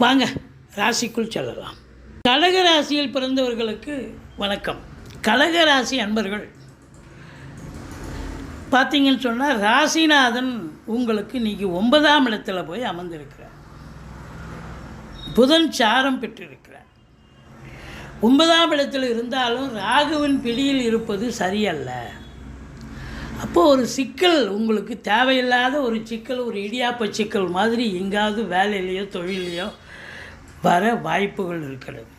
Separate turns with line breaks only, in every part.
வாங்க ராசிக்குள் செல்லலாம். கடக ராசியில் பிறந்தவர்களுக்கு வணக்கம். கடக ராசி அன்பர்கள் பார்த்தீங்கன்னு சொன்னால் ராசிநாதன் உங்களுக்கு இன்றைக்கி ஒன்பதாம் இடத்துல போய் அமர்ந்திருக்கிறார். புதன் சாரம் பெற்றிருக்கிறார். ஒன்பதாம் இடத்தில் இருந்தாலும் ராகுவின் பிடியில் இருப்பது சரியல்ல. அப்போது ஒரு சிக்கல் உங்களுக்கு தேவையில்லாத ஒரு சிக்கல் ஒரு இடியாப்ப சிக்கல் மாதிரி எங்காவது வேலையிலையோ தொழிலையோ வர வாய்ப்புகள் இருக்கிறது.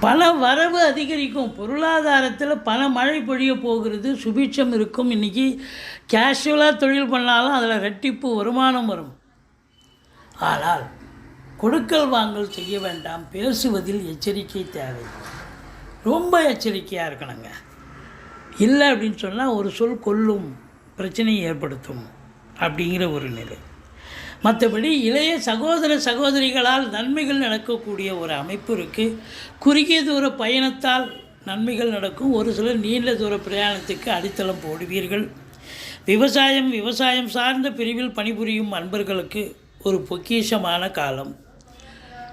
பண வரவு அதிகரிக்கும். பொருளாதாரத்தில் பண மழை பொழிய போகிறது. சுபிட்சம் இருக்கும். இன்றைக்கி கேஷுவலாக தொழில் பண்ணாலும் அதில் ரெட்டிப்பு வருமானம் வரும். ஆனால் கொடுக்கல் வாங்கல் செய்ய வேண்டாம். பேசுவதில் எச்சரிக்கை தேவை. ரொம்ப எச்சரிக்கையாக இருக்கணுங்க. இல்லை அப்படின்னு சொன்னால் ஒரு சொல் கொல்லும் பிரச்சனையை ஏற்படுத்தும் அப்படிங்கிற ஒரு நிலை. மற்றபடி இளைய சகோதர சகோதரிகளால் நன்மைகள் நடக்கக்கூடிய ஒரு அமைப்பு இருக்குது குறுகிய தூர பயணத்தால் நன்மைகள் நடக்கும். ஒரு சிலர் நீண்ட தூர பிரயாணத்துக்கு அடித்தளம் போடுவீர்கள். விவசாயம் விவசாயம் சார்ந்த பிரிவில் பணிபுரியும் அன்பர்களுக்கு ஒரு பொக்கிஷமான காலம்.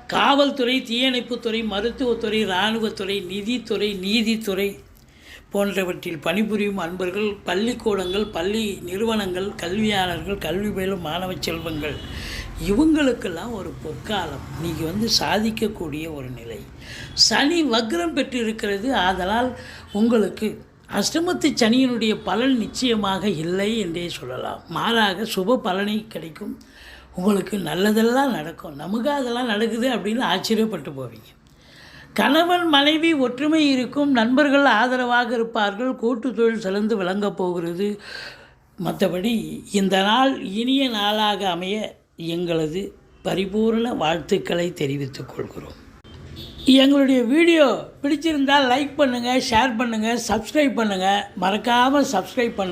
காவல்துறை தீயணைப்புத்துறை மருத்துவத்துறை இராணுவத்துறை நிதித்துறை நீதித்துறை போன்றவற்றில் பணிபுரியும் அன்பர்கள் பள்ளிக்கூடங்கள் பள்ளி நிறுவனங்கள் கல்வியாளர்கள் கல்வி பயிலும் மாணவ செல்வங்கள். இவங்களுக்கெல்லாம் ஒரு பொற்காலம். நீங்கள் வந்து சாதிக்கக்கூடிய ஒரு நிலை. சனி வக்ரம் பெற்றிருக்கிறது. ஆதலால் உங்களுக்கு அஷ்டமத்து சனியினுடைய பலன் நிச்சயமாக இல்லை என்றே சொல்லலாம். மாறாக சுப பலனை கிடைக்கும். உங்களுக்கு நல்லதெல்லாம் நடக்கும். நமக்கு அதெல்லாம் நடக்குது அப்படின்னு ஆச்சரியப்பட்டு போவீங்க. கணவன் மனைவி ஒற்றுமை இருக்கும் நண்பர்கள் ஆதரவாக இருப்பார்கள் கூட்டு தொழில் சிறந்து விளங்கப் போகிறது. மற்றபடி இந்த நாள் இனிய நாளாக அமைய எங்களது பரிபூர்ண வாழ்த்துக்களை தெரிவித்துக் கொள்கிறோம். எங்களுடைய வீடியோ பிடிச்சிருந்தால் லைக் பண்ணுங்கள் ஷேர் பண்ணுங்கள் சப்ஸ்கிரைப் பண்ணுங்கள் மறக்காமல் சப்ஸ்கிரைப் பண்ணுங்கள்